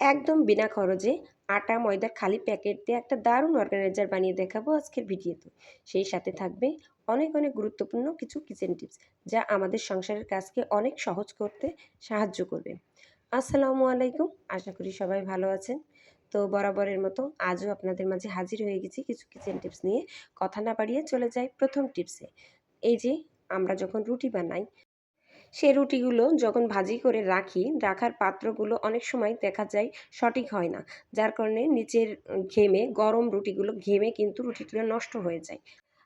একদম বিনা খরচে আটা ময়দার খালি প্যাকেট দিয়ে একটা দারুণ অর্গানাইজার বানিয়ে দেখাবো আজকের ভিডিওতে। সেই সাথে থাকবে অনেক অনেক গুরুত্বপূর্ণ কিছু কিচেন টিপস যা আমাদের সংসারের কাজকে অনেক সহজ করতে সাহায্য করবে। আসসালামু আলাইকুম, আশা করি সবাই ভালো আছেন। তো বরাবরের মতো আজও আপনাদের মাঝে হাজির হয়ে গেছি কিছু কিচেন টিপস নিয়ে। কথা না বাড়িয়ে চলে যাই প্রথম টিপসে এই যে আমরা যখন রুটি বানাই সে রুটিগুলো যখন ভাজি করে রাখি, রাখার পাত্রগুলো অনেক সময় দেখা যায় সঠিক হয় না। যার কারণে নিচের ঘেমে গরম রুটিগুলো ঘেমে কিন্তু রুটিগুলো নষ্ট হয়ে যায়।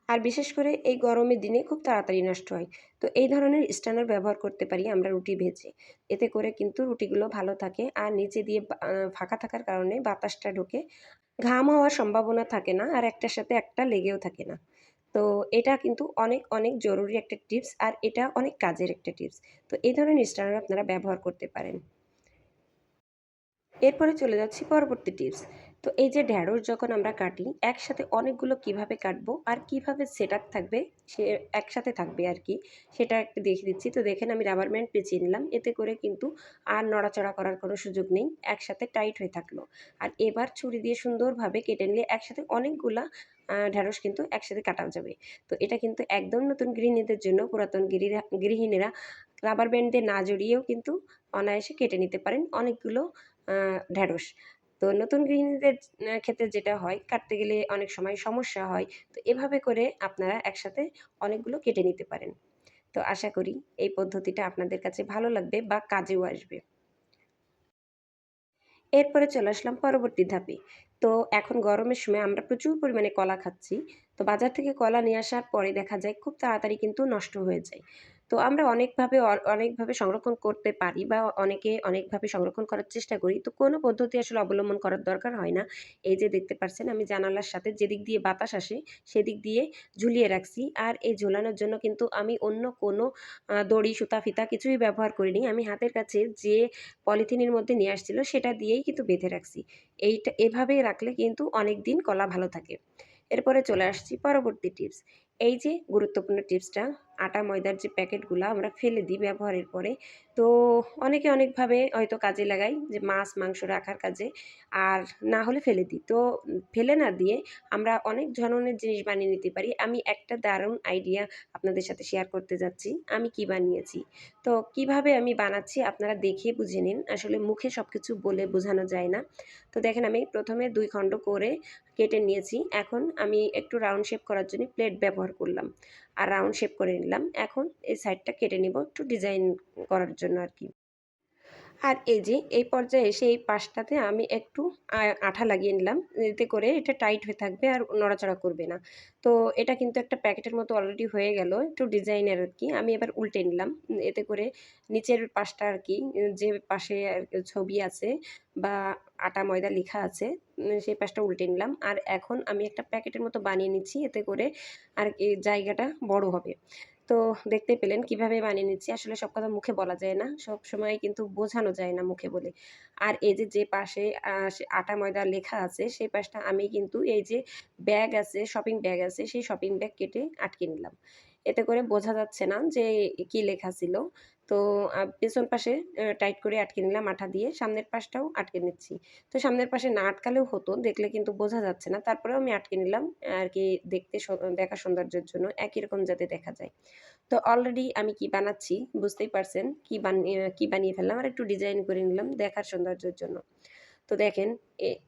আর বিশেষ করে এই গরমের দিনে খুব তাড়াতাড়ি নষ্ট হয়। তো এই ধরনের স্ট্যান্ডার ব্যবহার করতে পারি আমরা রুটি ভেজে। এতে করে কিন্তু রুটিগুলো ভালো থাকে আর নিচে দিয়ে ফাঁকা থাকার কারণে বাতাসটা ঢোকে। ঘাম হওয়ার সম্ভাবনা থাকে না আর একটার সাথে একটা লেগেও থাকে না। তো এটা কিন্তু অনেক অনেক জরুরি একটা টিপস আর এটা অনেক কাজের একটা টিপস। তো এই ধরনের স্টানার আপনারা ব্যবহার করতে পারেন। এরপরে চলে যাচ্ছি পরবর্তী টিপস। তো এই যে ঢ্যাঁড়স যখন আমরা কাটি, একসাথে অনেকগুলো কীভাবে কাটবো আর কীভাবে সেট থাকবে, সে একসাথে থাকবে আর কি, সেটা একটু দেখে দিচ্ছি। তো দেখেন আমি রাবার ব্যান্ড পেঁচিয়ে নিলাম, এতে করে কিন্তু আর নড়াচড়া করার কোনো সুযোগ নেই, একসাথে টাইট হয়ে থাকল। আর এবার ছুরি দিয়ে সুন্দরভাবে কেটে নিলে একসাথে অনেকগুলা ঢ্যাঁড়স কিন্তু একসাথে কাটা যাবে। তো এটা কিন্তু একদম নতুন গৃহিণীদের জন্য, পুরাতন গৃহীরা, গৃহিণীরা রাবার ব্যান্ড না জড়িয়েও কিন্তু অনায়াসে কেটে নিতে পারেন অনেকগুলো ঢ্যাঁড়স। তো নতুন গৃহিণীদের ক্ষেত্রে যেটা হয়, কাটতে গেলে অনেক সময় সমস্যা হয়। তো এভাবে করে আপনারা একসাথে অনেকগুলো কেটে নিতে পারেন। তো আশা করি এই পদ্ধতিটা আপনাদের কাছে ভালো লাগবে বা কাজেও আসবে। এরপরে চলে আসলাম পরবর্তী ধাপে। তো এখন গরমের সময় আমরা প্রচুর পরিমাণে কলা খাচ্ছি। তো বাজার থেকে কলা নিয়ে আসার পরে দেখা যায় খুব তাড়াতাড়ি কিন্তু নষ্ট হয়ে যায়। তো আমরা অনেকভাবে অনেকভাবে সংরক্ষণ করতে পারি বা অনেকে অনেকভাবে সংরক্ষণ করার চেষ্টা করি। তো কোনো পদ্ধতি আসলে অবলম্বন করার দরকার হয় না। এই যে দেখতে পাচ্ছেন আমি জানালার সাথে যেদিক দিয়ে বাতাস আসে সেদিক দিয়ে ঝুলিয়ে রাখছি। আর এই ঝোলানোর জন্য কিন্তু আমি অন্য কোনো দড়ি, সুতা, ফিতা কিছুই ব্যবহার করিনি। আমি হাতের কাছে যে পলিথিনের মধ্যে নিয়ে আসছিল সেটা দিয়েই কিন্তু বেঁধে রাখছি। এইটা এভাবে রাখলে কিন্তু অনেক দিন কলা ভালো থাকে। এরপরে চলে আসছি পরবর্তী টিপস। এই যে গুরুত্বপূর্ণ টিপসটা আটা, ময়দার যে প্যাকেটগুলো আমরা ফেলে দিই ব্যবহারের পরে, তো অনেকে অনেকভাবে হয়তো কাজে লাগাই যে মাছ, মাংস রাখার কাজে আর না হলে ফেলে দিই। তো ফেলে না দিয়ে আমরা অনেক ধরনের জিনিস বানিয়ে নিতে পারি। আমি একটা দারুণ আইডিয়া আপনাদের সাথে শেয়ার করতে যাচ্ছি, আমি কি বানিয়েছি? তো কীভাবে আমি বানাচ্ছি আপনারা দেখে বুঝে নিন। আসলে মুখে সব কিছু বলে বোঝানো যায় না। তো দেখেন আমি প্রথমে দুই খণ্ড করে কেটে নিয়েছি। এখন আমি একটু রাউন্ড শেপ করার জন্য প্লেট ব্যবহার করলাম। আর রাউন্ড শেপ করে নিলাম। এখন এই সাইডটা কেটে নিব, একটু ডিজাইন করার জন্য আর কি। আর এই যে, এই পর্যায়ে এসে এই পাশটাতে আমি একটু আঠা লাগিয়ে নিলাম। এতে করে এটা টাইট হয়ে থাকবে আর নড়াচড়া করবে না। তো এটা কিন্তু একটা প্যাকেটের মতো অলরেডি হয়ে গেল, একটু ডিজাইনের আর কি আমি এবার উল্টে নিলাম। এতে করে নিচের পাশটা আর কি, যে পাশে ছবি আছে বা আটা, ময়দা লেখা আছে সেই পাশটা উল্টে নিলাম। আর এখন আমি একটা প্যাকেটের মতো বানিয়ে নিচ্ছি। এতে করে আর জায়গাটা বড় হবে। তো দেখতে পেলেন কীভাবে বানিয়ে নিচ্ছি। আসলে সব কথা মুখে বলা যায় না, সব সময় কিন্তু বোঝানো যায় না মুখে বলে। আর এই যে যে পাশে আটা ময়দা লেখা আছে, সেই পাশটা আমি কিন্তু এই যে ব্যাগ আছে শপিং ব্যাগ আছে, সেই শপিং ব্যাগ কেটে আটকে নিলাম। এতে করে বোঝা যাচ্ছে না যে কি লেখা ছিল। তো পেছন পাশে টাইট করে আটকে নিলাম আঠা দিয়ে, সামনের পাশটাও আটকে নিচ্ছি। তো, সামনের পাশে না আটকালেও হতো, দেখলে কিন্তু বোঝা যাচ্ছে না। তারপরেও আমি আটকে নিলাম আর কি দেখতে দেখা সৌন্দর্যের জন্য, একই রকম যাতে দেখা যায়। তো অলরেডি আমি কি বানাচ্ছি, বুঝতেই পারছেন, কি বানিয়ে, কী বানিয়ে ফেললাম, আর একটু ডিজাইন করে নিলাম দেখার সৌন্দর্যের জন্য। তো দেখেন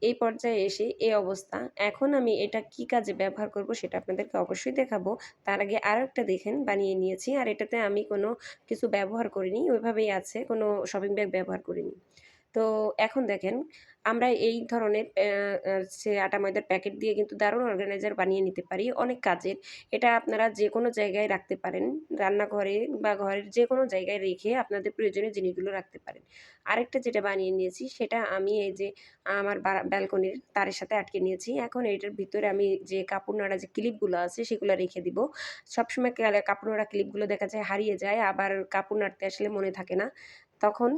এই পর্যায়ে এসে এই অবস্থা। এখন আমি এটা কি কাজে ব্যবহার করব সেটা আপনাদেরকে অবশ্যই দেখাবো। তার আগে আরও একটা দেখেন, বানিয়ে নিয়েছি। আর এটাতে আমি কোনো কিছু ব্যবহার করিনি। ওইভাবেই আছে, কোনো শপিং ব্যাগ ব্যবহার করিনি। তো এখন দেখেন, আমরা এই ধরনের সে আটা ময়দার প্যাকেট দিয়ে কিন্তু দারুণ অর্গানাইজার বানিয়ে নিতে পারি অনেক কাজের। এটা আপনারা যে কোনো জায়গায় রাখতে পারেন, রান্নাঘরে বা ঘরের যে কোনো জায়গায় রেখে আপনাদের প্রয়োজনীয় জিনিসগুলো রাখতে পারেন। আরেকটা যেটা বানিয়ে নিয়েছি, সেটা আমি এই যে আমার ব্যালকনির তারের সাথে আটকে নিয়েছি। এখন এইটার ভিতরে আমি যে কাপড় নাড়া যে ক্লিপগুলো আছে, সেগুলো রেখে দিব। সবসময় কাপড় নাড়া ক্লিপগুলো দেখা যায় হারিয়ে যায়, আবার কাপড় নাড়তে আসলে মনে থাকে না। তখন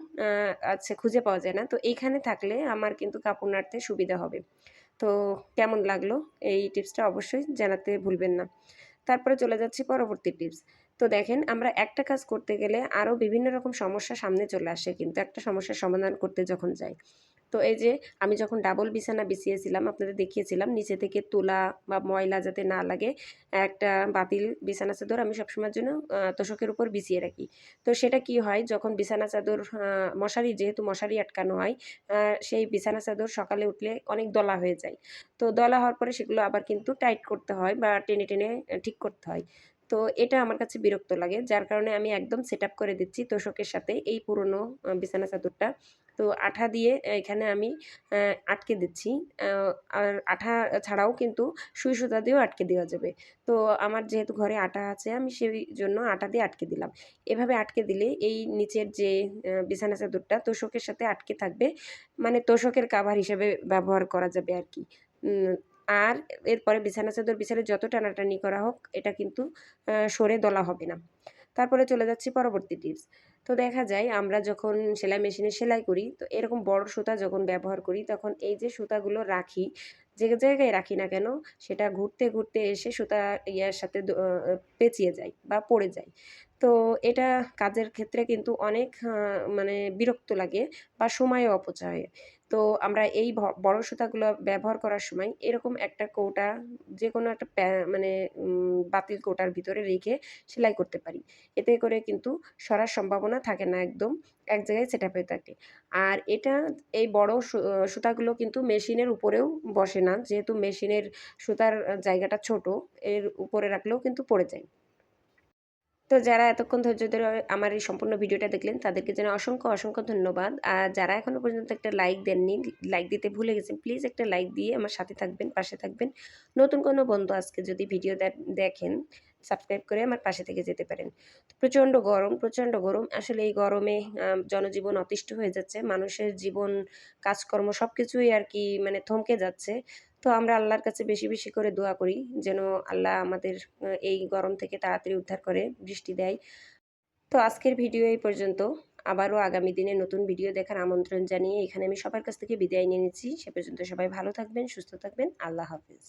আচ্ছা খুঁজে পাওয়া যায় না। তো এইখানে থাকলে আমার কিন্তু কাপড় নাড়তে সুবিধা হবে। তো কেমন লাগল? এই টিপসটা অবশ্যই জানাতে ভুলবেন না। তারপরে চলে যাচ্ছি পরবর্তী টিপস। তো দেখেন, আমরা একটা কাজ করতে গেলে আরও বিভিন্ন রকম সমস্যা সামনে চলে আসে, কিন্তু একটা সমস্যার সমাধান করতে যখন যাই। তো এই যে আমি যখন ডাবল বিছানা বিছিয়েছিলাম, আপনাদের দেখিয়েছিলাম, নিচে থেকে তোলা বা ময়লা যাতে না লাগে, একটা বাতিল বিছানা চাদর আমি সবসময়ের জন্য তোষকের উপর বিছিয়ে রাখি। তো সেটা কি হয়, যখন বিছানা চাদর মশারি যেহেতু মশারি আটকানো হয় সেই বিছানা চাদর সকালে উঠলে অনেক দলা হয়ে যায়। তো দলা হওয়ার পরে সেগুলো আবার কিন্তু টাইট করতে হয় বা টেনে টেনে ঠিক করতে হয়। তো এটা আমার কাছে বিরক্ত লাগে, যার কারণে আমি একদম সেট করে দিচ্ছি তোষকের সাথে এই পুরনো বিছানা চাদরটা। তো আঠা দিয়ে এখানে আমি আটকে দিচ্ছি। আর আঠা ছাড়াও কিন্তু সুই সুতা দিয়েও আটকে দেওয়া যাবে। তো আমার যেহেতু ঘরে আটা আছে, আমি সেই জন্য আটা দিয়ে আটকে দিলাম। এভাবে আটকে দিলে এই নিচের যে বিছানা চাদরটা তোষকের সাথে আটকে থাকবে। মানে তোষকের কাভার হিসেবে ব্যবহার করা যাবে আর কি আর এরপরে বিছানা চাদর বিছালে যত টানাটানি করা হোক, এটা কিন্তু সরে দলা হবে না। তারপরে চলে যাচ্ছি পরবর্তী টিপস তো দেখা যায় আমরা যখন সেলাই মেশিনে সেলাই করি, তো এরকম বড় সুতা যখন ব্যবহার করি, তখন এই যে সুতাগুলো রাখি, যে জায়গায় রাখি না কেন, সেটা ঘুরতে ঘুরতে এসে সুতা ইয়ার সাথে পেঁচিয়ে যায় বা পড়ে যায়। তো এটা কাজের ক্ষেত্রে কিন্তু অনেক মানে বিরক্ত লাগে বা সময়ও অপচয়। তো আমরা এই বড় সুতাগুলো ব্যবহার করার সময় এরকম একটা কৌটা যে কোনো একটা মানে বাতিল কৌটার ভিতরে রেখে সেলাই করতে পারি। এতে করে কিন্তু সরার সম্ভাবনা থাকে না একদম, এক জায়গায় সেটা হয়ে থাকে। আর এটা, এই বড় সুতাগুলো কিন্তু মেশিনের উপরেও বসে না। যেহেতু মেশিনের সুতার জায়গাটা ছোট, এর উপরে রাখলেও কিন্তু পড়ে যায়। তো যারা এতক্ষণ ধৈর্য ধরে আমার এই সম্পূর্ণ ভিডিওটা দেখলেন, তাদেরকে যেন অসংখ্য অসংখ্য ধন্যবাদ। আর যারা এখনও পর্যন্ত একটা লাইক দেননি লাইক দিতে ভুলে গেছেন প্লিজ একটা লাইক দিয়ে আমার সাথে থাকবেন, পাশে থাকবেন। নতুন কোনো বন্ধু আজকে যদি ভিডিও দেখেন সাবস্ক্রাইব করে আমার পাশে থেকে যেতে পারেন। প্রচণ্ড গরম প্রচণ্ড গরম। আসলে এই গরমে জনজীবন অতিষ্ঠ হয়ে যাচ্ছে। মানুষের জীবন, কাজকর্ম সব কিছুই আর কি মানে থমকে যাচ্ছে। তো আমরা আল্লাহর কাছে বেশি বেশি করে দোয়া করি যেন আল্লাহ আমাদের এই গরম থেকে তাড়াতাড়ি উদ্ধার করে বৃষ্টি দেয়। তো আজকের ভিডিও এই পর্যন্ত। আবারও আগামী দিনে নতুন ভিডিও দেখার আমন্ত্রণ জানিয়ে এখানে আমি সবার কাছ থেকে বিদায় নিয়ে নিচ্ছি। সে পর্যন্ত সবাই ভালো থাকবেন, সুস্থ থাকবেন। আল্লাহ হাফিজ।